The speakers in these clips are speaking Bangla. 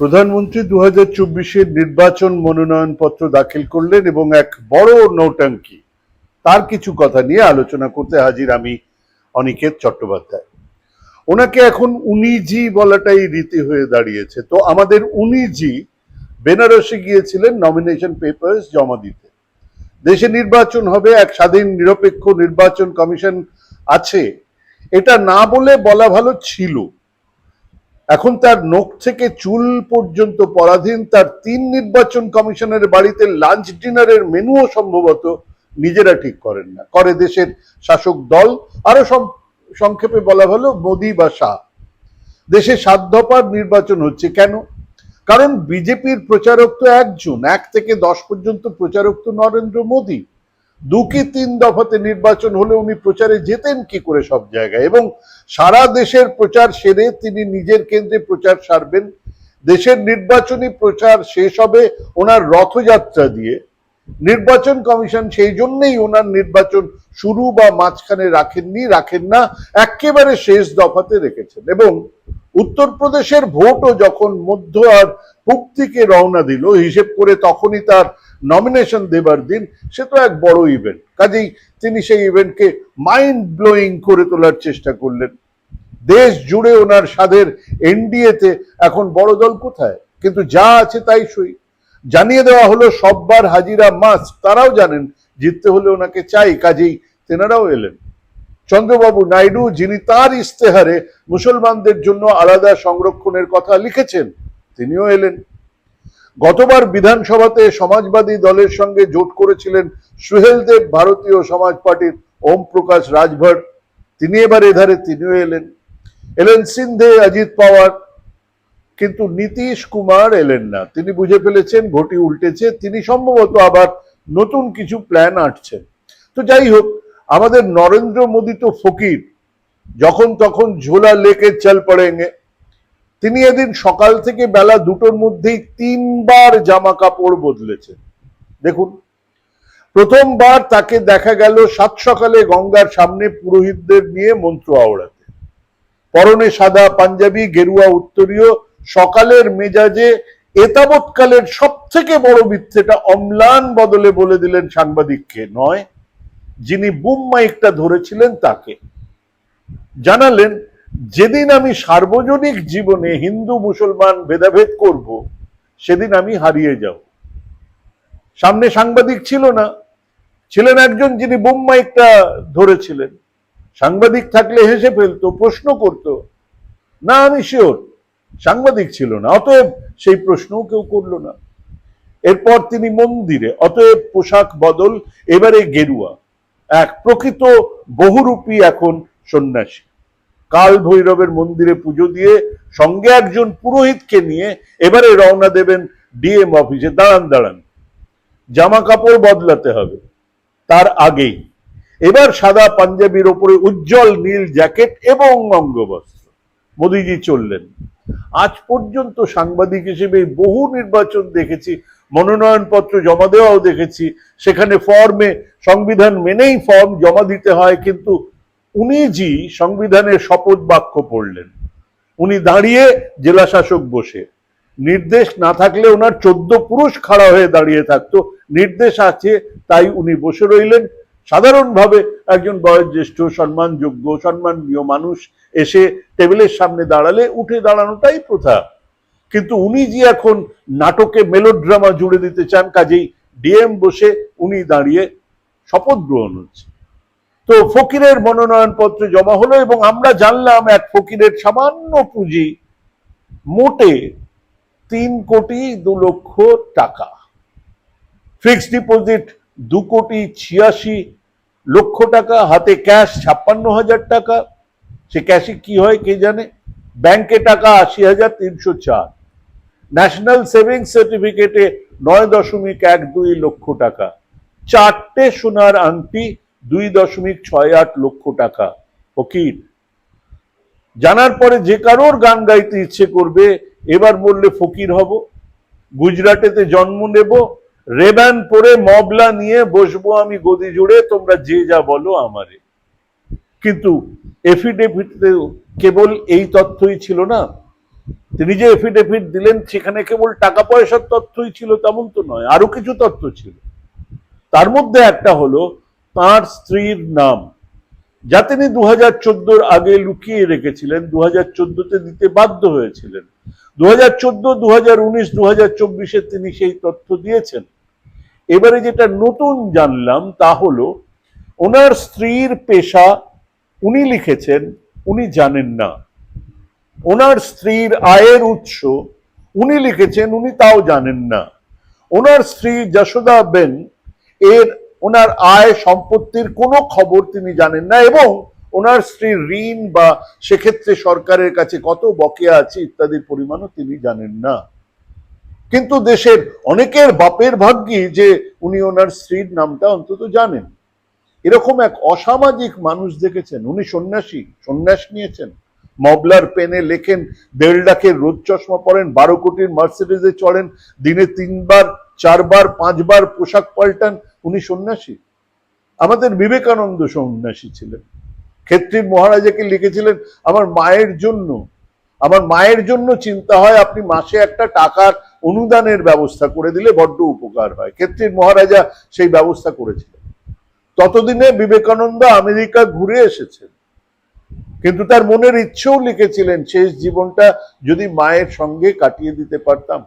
প্রধানমন্ত্রী দু হাজার চব্বিশের নির্বাচন মনোনয়নপত্র দাখিল করলেন এবং এক বড় নৌটাঙ্কি। তার কিছু কথা নিয়ে আলোচনা করতে হাজির আমি অনিকেত চট্টোপাধ্যায়। ওনাকে এখন উনিজি বলাটাই রীতি হয়ে দাঁড়িয়েছে। তো আমাদের উনিজি বেনারসে গিয়েছিলেন নমিনেশন পেপার্স জমা দিতে। দেশে নির্বাচন হবে, এক স্বাধীন নিরপেক্ষ নির্বাচন কমিশন আছে। এটা না বলে বলা ভালো ছিল। এখন তার নখ থেকে চুল পর্যন্ত পরাধীন তার তিন নির্বাচন কমিশনের বাড়িতে লাঞ্চ ডিনারের মেনুও সম্ভবত নিজেরা ঠিক করেন না। করে দেশের শাসক দল, আরও সংক্ষেপে বলা ভালো মোদি বা শাহ। দেশে দফার নির্বাচন হচ্ছে কেন? কারণ বিজেপির প্রচারক তো একজন এক থেকে দশ পর্যন্ত প্রচারক তো নরেন্দ্র মোদী। দু কি তিন দফাতে নির্বাচন হলে উনি প্রচারে যেতেন কি করে সব জায়গায়? এবং সারা দেশের প্রচার সেরে তিনি নিজের কেন্দ্রে প্রচার সারবেন। দেশের নির্বাচনী প্রচার শেষ হবে ওনার রথযাত্রা দিয়ে। নির্বাচন কমিশন সেই জন্যই ওনার নির্বাচন শুরু বা মাঝখানে রাখেননি, রাখেন না, একেবারে শেষ দফাতে রেখেছেন। এবং উত্তরপ্রদেশের ভোটও যখন মধ্য আর পূব থেকে রওনা দিল, হিসেব করে তখনই তার নমিনেশন দেবার দিন, সে তো এক বড় ইভেন্ট কাজেই তিনি সেই ইভেন্টকে মাইন্ড ব্লোয়িং করে তোলার চেষ্টা করলেন। দেশ জুড়ে ওনার স্বাদের এনডিএতে এখন বড় দল কোথায়? কিন্তু যা আছে তাই সই। জানিয়ে দেওয়া হলো, সববার হাজিরা মাস তারাও জানেন, জিততে হলে ওনাকে চাই, কাজেই তেনারাও এলেন। চন্দ্রবাবু নাইডু, যিনি তার ইস্তেহারে মুসলমানদের জন্য আলাদা সংরক্ষণের কথা লিখেছেন, তিনিও এলেন। গতবার বিধানসভাতে সমাজবাদী দলের সঙ্গে জোট করেছিলেন সুহেল দেব ভারতীয় সমাজ পার্টির ওম প্রকাশ রাজভর তিনি এবার এধারে, তিনিও এলেন। এলেন সিন্ধে, অজিত পাওয়ার কিন্তু নীতিশ কুমার এলেন না। তিনি বুঝে ফেলেছেন, ঘটি উল্টেছে, তিনি সম্ভবত আবার নতুন কিছু প্ল্যান আঁটছেন। তো যাই হোক, আমাদের নরেন্দ্র মোদী তো ফকির, যখন তখন ঝোলা লেকে চাল পড়েঙ্গে। তিনি এদিন সকাল থেকে বেলা দুটোর মধ্যেই তিনবার জামা কাপড় বদলেছেন। দেখুন, প্রথমবার তাকে দেখা গেল সাত সকালে গঙ্গার সামনে পুরোহিতদের নিয়ে মন্ত্র আওড়াতে। পরনে সাদা পাঞ্জাবি, গেরুয়া উত্তরীয় সকালের মেজাজে এতাবৎকালের সব থেকে বড় মিথ্যেটা অম্লান বদলে বলে দিলেন সাংবাদিককে, নয়, যিনি বুম মাইকটা ধরেছিলেন তাকে। জানালেন, যেদিন আমি সার্বজনিক জীবনে হিন্দু, মুসলমান ভেদাভেদ করব, সেদিন আমি হারিয়ে যাব। সামনে সাংবাদিক ছিল না। ছিলেন একজন যিনি বুম মাইকটা ধরেছিলেন। সাংবাদিক থাকলে হেসে ফেলতো, প্রশ্ন করত। না, আমি শিওর সাংবাদিক ছিল না, অতএব সেই প্রশ্নও কেউ করল না। এরপর তিনি মন্দিরে, অতএব পোশাক বদল, এবারে গেরুয়া, এক প্রকৃত বহুরূপী এখন সন্ন্যাসী। কাল ভৈরবের মন্দিরে পুজো দিয়ে সঙ্গে একজন পুরোহিতকে নিয়ে এবারে রওনা দেবেন ডিএম অফিসে। দাঁড়ান দাঁড়ান জামা কাপড় বদলাতে হবে, তার আগেই। এবার সাদা পাঞ্জাবির ওপরে উজ্জ্বল নীল জ্যাকেট এবং অঙ্গবস্ত্র। মোদিজি চললেন। আজ পর্যন্ত সাংবাদিক হিসেবে বহু নির্বাচন দেখেছি, মনোনয়নপত্র জমা দেওয়াও দেখেছি। সেখানে ফর্মে সংবিধান মেনেই ফর্ম জমা দিতে হয়, কিন্তু উনি জি সংবিধানের শপথ বাক্য পড়লেন। উনি দাঁড়িয়ে জেলা শাসক বসে। নির্দেশ না থাকলে ওনার চোদ্দ পুরুষ খাড়া হয়ে দাঁড়িয়ে থাকতো। নির্দেশ আছে, তাই উনি বসে রইলেন। সাধারণভাবে একজন বয়োজ্যেষ্ঠ, সম্মানযোগ্য, সম্মানীয় মানুষ এসে টেবিলের সামনে দাঁড়ালে উঠে দাঁড়ানোটাই প্রথা। কিন্তু উনি যে এখন নাটকে মেলোড্রামা জুড়ে দিতে চান, কাজেই ডিএম বসে উনি দাঁড়িয়ে শপথ গ্রহণ হচ্ছে। তো ফকিরের মনোনয়নপত্র জমা হলো এবং আমরা জানলাম এক ফকিরের সামান্য পুঁজি, মোটে তিন কোটি দু লক্ষ টাকা। ফিক্সড ডিপোজিট দু কোটি ছিয়াশি লক্ষ টাকা, হাতে ক্যাশ ছাপ্পান্ন হাজার টাকা। সে ক্যাশে কি হয় কে জানে? ব্যাংকে টাকা আশি হাজার তিনশো চার। ন্যাশনাল সেভিংস সার্টিফিকেটে নয় দশমিক এক দুই লক্ষ টাকা। চারটে সোনার আংটি দুই দশমিক ছয় আট লক্ষ টাকা। ফকির। জানার পরে যে কারোর গান গাইতে ইচ্ছে করবে, এবার বললে ফকির হব। গুজরাটেতে জন্ম নেব রেব্যান পরে মবলা নিয়ে বসবো আমি গদি জুড়ে, তোমরা যে যা বলো আমারে। কিন্তু এফিডেভিটে কেবল এই তথ্যই ছিল না। তিনি যে এফিডেভিট দিলেন, সেখানে কেবল টাকা পয়সার তথ্যই ছিল তেমন তো নয়, আরও কিছু তথ্য ছিল। তার মধ্যে একটা হলো তার স্ত্রীর নাম। যা তিনি দু হাজার আগে লুকিয়ে রেখেছিলেন দু হাজার চোদ্দোতে দিতে বাধ্য হয়েছিলেন। দু হাজার চোদ্দ দু হাজার উনিশ দু হাজার চব্বিশে তিনি সেই তথ্য দিয়েছেন। এবারে যেটা নতুন জানলাম তা হলো, ওনার স্ত্রীর পেশা উনি লিখেছেন, উনি জানেন না। ওনার স্ত্রীর আয়ের উৎস উনি লিখেছেন, উনি তাও জানেন না। ওনার স্ত্রী যশোদা বেন, এর ওনার আয় সম্পত্তির কোনো খবর তিনি জানেন না এবং ওনার স্ত্রীর ঋণ বা সেক্ষেত্রে সরকারের কাছে কত বকেয়া আছে ইত্যাদির পরিমাণও তিনি জানেন না। কিন্তু দেশের অনেকের বাপের ভাগ্যি যে উনি ওনার স্ত্রীর নামটা অন্তত জানেন। এরকম এক অসামাজিক মানুষ দেখেছেন, উনি সন্ন্যাসী, সন্ন্যাস নিয়েছেন। মবলার পেনে লেখেন দেড় লাখের রোদ চশমা পরেন, বারো কোটির মার্সিডিজে চড়েন, দিনে তিনবার, চারবার, পাঁচবার পোশাক পাল্টান, উনি সন্ন্যাসী। আমাদের বিবেকানন্দ সন্ন্যাসী ছিলেন। ক্ষেত্রীর মহারাজাকে লিখেছিলেন, আমার মায়ের জন্য, আমার মায়ের জন্য চিন্তা হয় আপনি মাসে একটা টাকার অনুদানের ব্যবস্থা করে দিলে বড্ড উপকার হয়। ক্ষেত্রীর মহারাজা সেই ব্যবস্থা করেছিলেন। ততদিনে বিবেকানন্দ আমেরিকা ঘুরে এসেছেন। কিন্তু তার মনের ইচ্ছেও লিখেছিলেন, শেষ জীবনটা যদি মায়ের সঙ্গে কাটিয়ে দিতে পারতাম।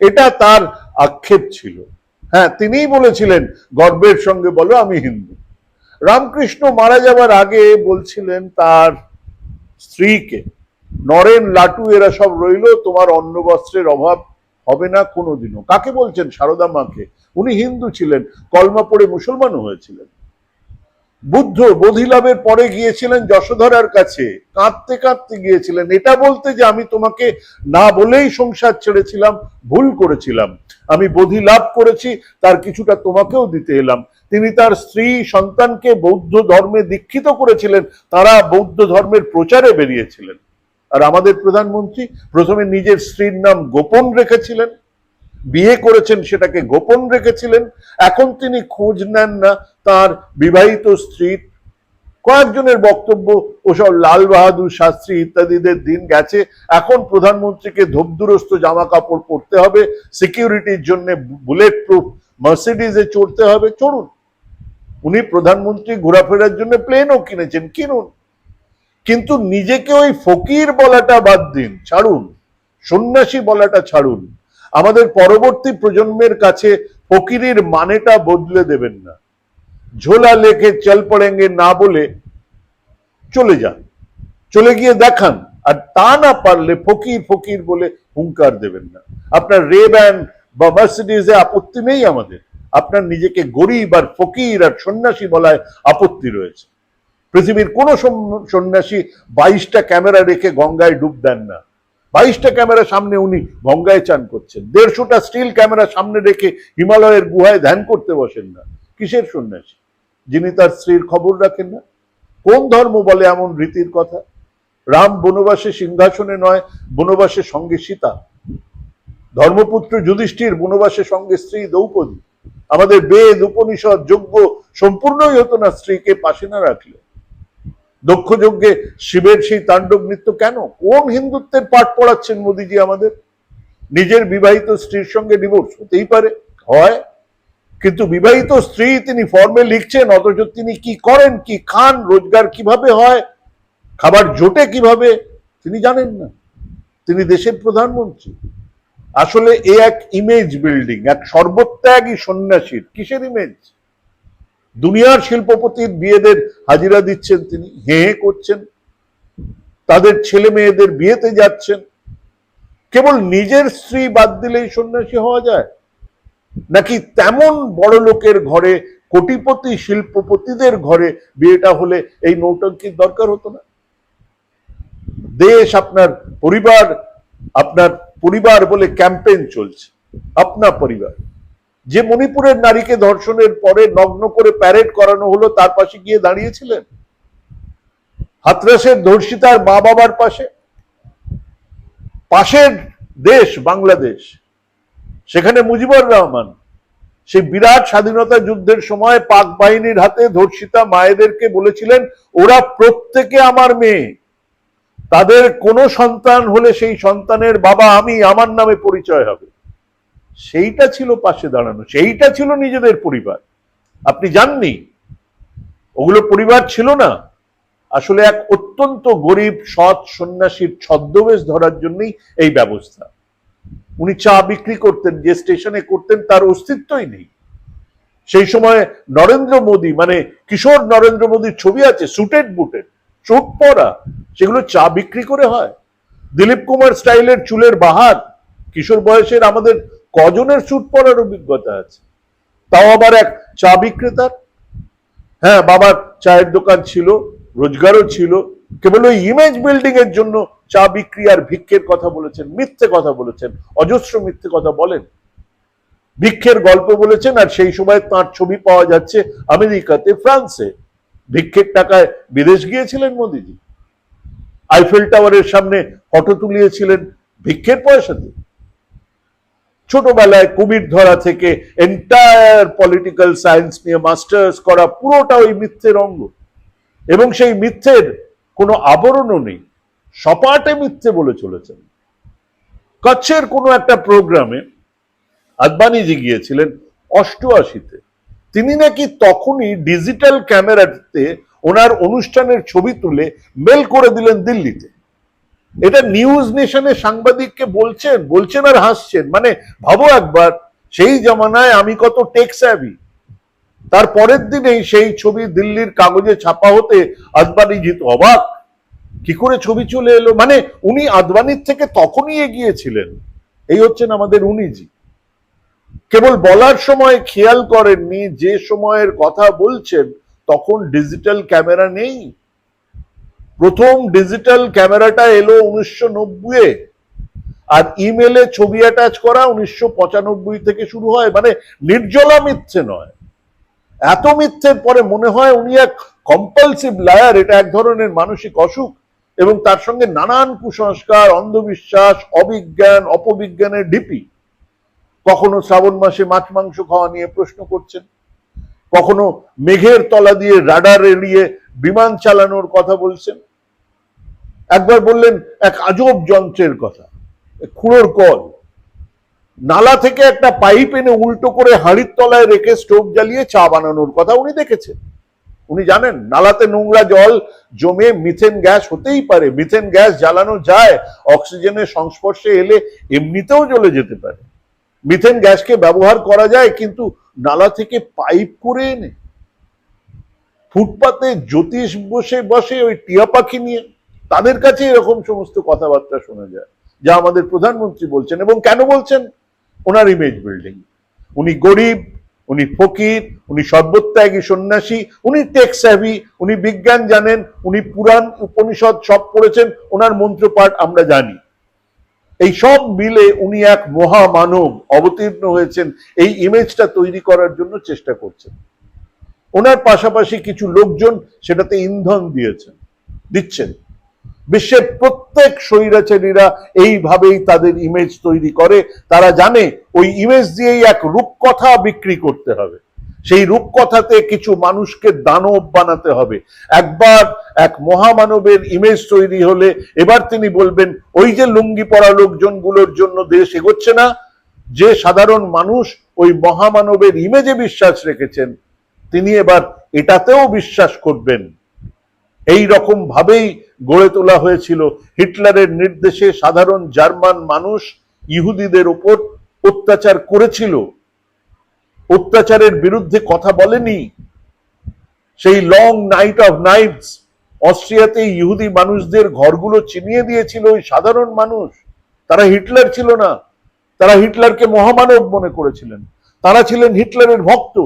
এটা তার আক্ষেপ ছিল। হ্যাঁ তিনিই বলেছিলেন, গর্বের সঙ্গে বলো, আমি হিন্দু। রামকৃষ্ণ মারা যাবার আগে বলছিলেন তার স্ত্রীকে নরেন, লাটু, এরা সব রইল, তোমার অন্ন বস্ত্রের অভাব হবে না কোনোদিনও। কাকে বলছেন সারদা মাকে? উনি হিন্দু ছিলেন, কলমা পড়ে মুসলমানও হয়েছিলেন। বুদ্ধ বোধিলাভের পরে গিয়েছিলেন যশোধরার কাছে, কাঁদতে কাঁদতে গিয়েছিলেন। এটা বলতে যে আমি তোমাকে না বলেই সংসার ছেড়েছিলাম, ভুল করেছিলাম। আমি বোধি লাভ করেছি, তার কিছুটা তোমাকেও দিতে এলাম। তিনি তার স্ত্রী, সন্তানকে বৌদ্ধ ধর্মে দীক্ষিত করেছিলেন, তারা বৌদ্ধ ধর্মের প্রচারে বেরিয়েছিলেন। আর আমাদের প্রধানমন্ত্রী প্রথমে নিজের স্ত্রীর নাম গোপন রেখেছিলেন, বিয়ে করেছেন সেটাকে গোপন রেখেছিলেন, এখন তিনি খোঁজ নেন না তার বিবাহিত স্ত্রীর। কয়েকজনের বক্তব্য, ওসব লাল বাহাদুর শাস্ত্রী ইত্যাদিদের দিন গেছে, এখন প্রধানমন্ত্রীকে ধূপদুরস্ত জামা কাপড় পরতে হবে, সিকিউরিটির জন্য বুলেট প্রুফ মার্সিডিজে চড়তে হবে। চড়ুন উনি প্রধানমন্ত্রী ঘোরাফেরার জন্য প্লেনও কিনেছেন, কিনুন। কিন্তু নিজেকে ওই ফকির বলাটা বাদ দিন, ছাড়ুন, সন্ন্যাসী বলাটা ছাড়ুন। আমাদের পরবর্তী প্রজন্মের কাছে ফকিরের মানেটা বদলে দেবেন না। ঝোলা লেখে চল পড়েঙ্গে না বলে চলে যান, চলে গিয়ে দেখান, আর তা না পারলে ফকির ফকির বলে হুঙ্কার দেবেন না। আপনার রে ব্যান বা মার্সিডিজে আপত্তি নেই আমাদের। আপনার নিজেকে গরিব আর ফকির আর সন্ন্যাসী বলায় আপত্তি রয়েছে। পৃথিবীর কোন সন্ন্যাসী বাইশটা ক্যামেরা রেখে গঙ্গায় ডুব দেন না। বাইশটা ক্যামেরা সামনে উনি গঙ্গায় চান করছেন। দেড়শোটা স্টিল ক্যামেরা সামনে রেখে হিমালয়ের গুহায় ধ্যান করতে বসেন না। কিসের সন্ন্যাসী? যিনি তার স্ত্রীর খবর রাখেন না? কোন ধর্ম বলে এমন রীতির কথা? রাম বনবাসে সিংহাসনে নয় বনবাসের সঙ্গে সীতা। ধর্মপুত্র যুধিষ্ঠির বনবাসের সঙ্গে স্ত্রী দ্রৌপদী। আমাদের বেদ, উপনিষদ যোগ্য সম্পূর্ণই হতো না স্ত্রীকে পাশে না রাখলে। দক্ষ যজ্ঞে শিবের সেই তাণ্ডব নৃত্য কেন? কোন হিন্দুত্বের পাঠ পড়াচ্ছেন মোদিজি আমাদের? নিজের বিবাহিত স্ত্রীর সঙ্গে ডিভোর্স হতেই পারে, হয়। কিন্তু বিবাহিত স্ত্রী তিনি ফর্মে লিখছেন, অথচ তিনি কি করেন, কি খান, রোজগার কীভাবে হয়, খাবার জোটে কীভাবে, তিনি জানেন না। তিনি দেশের প্রধানমন্ত্রী। আসলে এ এক ইমেজ বিল্ডিং এক সর্বত্যাগী সন্ন্যাসীর, কিসের ইমেজ দুনিয়ার শিল্পপতির বিয়েদের হাজিরা দিচ্ছেন তিনি হে করছেন। তাদের ছেলে মেয়েদের বিয়েতে যাচ্ছেন। কেবল নিজের স্ত্রী বাদ দিলেই সন্ন্যাসী হওয়া যায়? নাকি তেমন বড় লোকের ঘরে, কোটিপতি শিল্পপতিদের ঘরে বিয়েটা হলে এই নৌটঙ্কির দরকার হতো না? দেশ আপনার পরিবার আপনার পরিবার বলে ক্যাম্পেইন চলছে, আপনা পরিবার। যে মণিপুরের নারীকে ধর্ষণের পরে নগ্ন করে প্যারেড করানো হলো, তার পাশে গিয়ে দাঁড়িয়েছিলেন? হাতরাসের ধর্ষিতার মা বাবার পাশে? পাশের দেশ বাংলাদেশ, সেখানে মুজিবুর রহমান, সেই বিরাট স্বাধীনতা যুদ্ধের সময় পাক বাহিনীর হাতে ধর্ষিতা মায়েদেরকে বলেছিলেন, ওরা প্রত্যেকে আমার মেয়ে। তাদের কোনো সন্তান হলে সেই সন্তানের বাবা আমি, আমার নামে পরিচয় হবে। সেইটা ছিল পাশে দাঁড়ানো, সেইটা ছিল নিজেদের পরিবার। আপনি জাননি? ওগুলো পরিবার ছিল না। আসলে এক অত্যন্ত গরিব, সৎ, সন্ন্যাসীর ছদ্মবেশ ধরার জন্যই এই ব্যবস্থা। উনি চা বিক্রি করতেন, যে স্টেশনে করতেন তার অস্তিত্বই নেই। সেই সময় নরেন্দ্র মোদী মানে কিশোর নরেন্দ্র মোদীর ছবি আছে সুটেড বুটেড চোট পরা, সেগুলো চা বিক্রি করে হয়। দিলীপ কুমার স্টাইলের চুলের বাহার, কিশোর বয়সের আমাদের কজনের স্যুট পরার অভিজ্ঞতা আছে? তাও আবার এক চা বিক্রেতার? হ্যাঁ বাবার চায়ের দোকান ছিল, রোজগারও ছিল, কেবল ওই ইমেজ বিল্ডিং এর জন্য চা বিক্রি আর ভিক্ষের কথা বলেছেন, মিথ্যে কথা বলেছেন, অজস্র মিথ্যে কথা বলেন। ভিক্ষের গল্প বলেছেন আর সেই সময় তার ছবি পাওয়া যাচ্ছে আমেরিকাতে, ফ্রান্সে। ভিক্ষের টাকায় বিদেশ গিয়েছিলেন মোদিজি। আইফেল টাওয়ারের সামনে ফটো তুলিয়েছিলেন ভিক্ষের পয়সাতে ছোটবেলায় কুমির ধরা থেকে এন্টায়ার পলিটিক্যাল সায়েন্স নিয়ে মাস্টার্স করা পুরোটা ওই মিথ্যের অঙ্গ। এবং সেই মিথ্যের কোনো আবরণও নেই। সপাটে মিথ্যে বলে চলেছেন। কচ্ছের কোনো একটা প্রোগ্রামে আদবানিজি গিয়েছিলেন অষ্টআশিতে। তিনি নাকি তখনই ডিজিটাল ক্যামেরাতে ওনার অনুষ্ঠানের ছবি তুলে মেল করে দিলেন দিল্লিতে। এটা নিউজ নেশনের সাংবাদিককে বলছেন বলছেন আর হাসছেন। মানে ভাবো একবার, সেই জামানায় আমি কত টেক্স অ্যাবি তার পরের দিনেই সেই ছবি দিল্লির কাগজে ছাপা হতে আদবানি জিত অবাক। কি করে ছবি চলে এলো? মানে উনি আদবানির থেকে তখনই এগিয়েছিলেন। এই হচ্ছেন আমাদের উনিজি। কেবল বলার সময় খেয়াল করেননি, যে সময়ের কথা বলছেন, তখন ডিজিটাল ক্যামেরা নেই। প্রথম ডিজিটাল ক্যামেরাটা এলো উনিশশো নব্বই আর ইমেলে ছবি অ্যাটাচ করা উনিশশো পঁচানব্বই থেকে শুরু হয়। মানে নির্জলা মিথ্যে নয়। এত মিথ্যের পরে মনে হয় উনি এক কম্পালসিভ লায়ার এটা এক ধরনের মানসিক অসুখ। এবং তার সঙ্গে নানান কুসংস্কার, অন্ধবিশ্বাস, অবিজ্ঞান, অপবিজ্ঞানের ঢিপি কখনো শ্রাবণ মাসে মাছ মাংস খাওয়া নিয়ে প্রশ্ন করছেন। কখনো মেঘের তলা দিয়ে রাডার এড়িয়ে বিমান চালানোর কথা বলছেন। একবার বললেন এক আজব যন্ত্রের কথা খুঁড়োর কল। নালা থেকে একটা পাইপ এনে উল্টো করে হাঁড়ির তলায় রেখে স্টোভ জ্বালিয়ে চা বানানোর কথা উনি দেখেছেন। উনি জানেন, নালাতে নোংরা জল জমে মিথেন গ্যাস হতেই পারে। মিথেন গ্যাস জ্বালানো যায়, অক্সিজেনের সংস্পর্শে এলে এমনিতেও জ্বলে যেতে পারে। মিথেন গ্যাসকে ব্যবহার করা যায়, কিন্তু নালা থেকে পাইপ করে এনে ফুটপাতে জ্যোতিষ বসে বসে ওই টিয়া পাখি নিয়ে তাদের কাছে এরকম সমস্ত কথাবার্তা শোনা যায়, যা আমাদের প্রধানমন্ত্রী বলছেন এবং কেন বলছেন? ওনার ইমেজ বিল্ডিং উনি গরিব, উনি ফকির, উনি সর্বত্যাগী সন্ন্যাসী, উনি টেক্স হ্যাভি উনি বিজ্ঞান জানেন, উনি পুরাণ উপনিষদ সব পড়েছেন, ওনার মন্ত্রপাঠ আমরা জানি। এই সব মিলে উনি এক মহামানব অবতীর্ণ হয়েছেন, এই ইমেজটা তৈরি করার জন্য চেষ্টা করছেন। ওনার পাশাপাশি কিছু লোকজন সেটাতে ইন্ধন দিয়েছেন দিচ্ছেন। বিশ্বের প্রত্যেক স্বৈরাচারীরা এইভাবেই তাদের ইমেজ তৈরি করে। তারা জানে ওই ইমেজ দিয়েই এক রূপকথা বিক্রি করতে হবে। সেই রূপকথাতে কিছু মানুষকে দানব বানাতে হবে। একবার এক মহামানবের ইমেজ তৈরি হলে এবার তিনি বলবেন, ওই যে লুঙ্গি পরা লোকজনগুলোর জন্য দেশ এগোচ্ছে না, যে সাধারণ মানুষ ওই মহামানবের ইমেজে বিশ্বাস রেখেছেন তিনি এবার এটাতেও বিশ্বাস করবেন। এই রকম ভাবেই গড়ে তোলা হয়েছিল হিটলারের নির্দেশে সাধারণ জার্মান মানুষ ইহুদিদের উপর অত্যাচার করেছিল। অত্যাচারের বিরুদ্ধে কথা বলেনি। সেই লং নাইট অফ নাইটস অস্ট্রিয়াতে ইহুদি মানুষদের ঘরগুলো চিনিয়ে দিয়েছিল ওই সাধারণ মানুষ। তারা হিটলার ছিল না। তারা হিটলারকে মহামানব মনে করেছিলেন। তারা ছিলেন হিটলারের ভক্ত।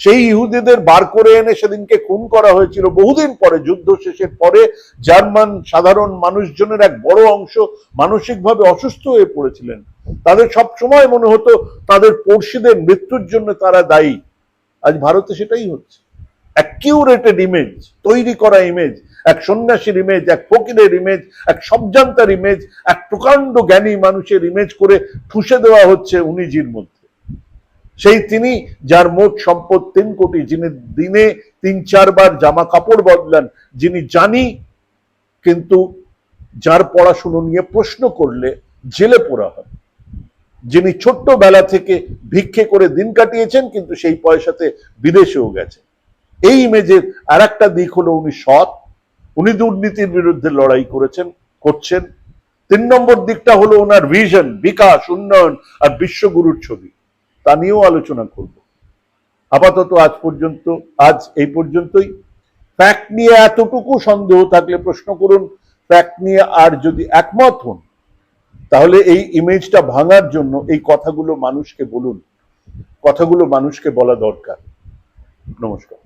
সেই ইহুদিদের বার করে এনে সেদিনকে খুন করা হয়েছিল। বহুদিন পরে, যুদ্ধ শেষের পরে জার্মান সাধারণ মানুষজনের এক বড় অংশ মানসিকভাবে অসুস্থ হয়ে পড়েছিলেন। তাদের সব সময় মনে হতো তাদের পড়শিদের মৃত্যুর জন্য তারা দায়ী। আজ ভারতে সেটাই হচ্ছে। অ্যাকিউরেটেড ইমেজ তৈরি করা ইমেজ এক সন্ন্যাসীর ইমেজ এক ফকিরের ইমেজ এক সবজান্তার ইমেজ এক প্রকাণ্ড জ্ঞানী মানুষের ইমেজ করে ঠুসে দেওয়া হচ্ছে উনিজির মধ্যে। সেই তিনি যার মোট সম্পদ তিন কোটি, যিনি দিনে তিন, চারবার জামা কাপড় বদলান, যিনি জানি, কিন্তু যার পড়াশুনো নিয়ে প্রশ্ন করলে জেলে পোড়া হয়। যিনি ছোট্টবেলা থেকে ভিক্ষে করে দিন কাটিয়েছেন, কিন্তু সেই পয়সাতে বিদেশেও গেছে। এই ইমেজের আর একটা দিক হলো উনি সৎ, উনি দুর্নীতির বিরুদ্ধে লড়াই করেছেন, করছেন। তিন নম্বর দিকটা হলো ওনার ভিশন বিকাশ, উন্নয়ন আর বিশ্বগুরুর ছবি। তা নিয়েও আলোচনা করব। আপাতত আজ পর্যন্ত, আজ এই পর্যন্তই। ফ্যাক্ট নিয়ে এতটুকু সন্দেহ থাকলে প্রশ্ন করুন। ফ্যাক্ট নিয়ে আর যদি একমত হন, তাহলে এই ইমেজটা ভাঙার জন্য এই কথাগুলো মানুষকে বলুন। কথাগুলো মানুষকে বলা দরকার। নমস্কার।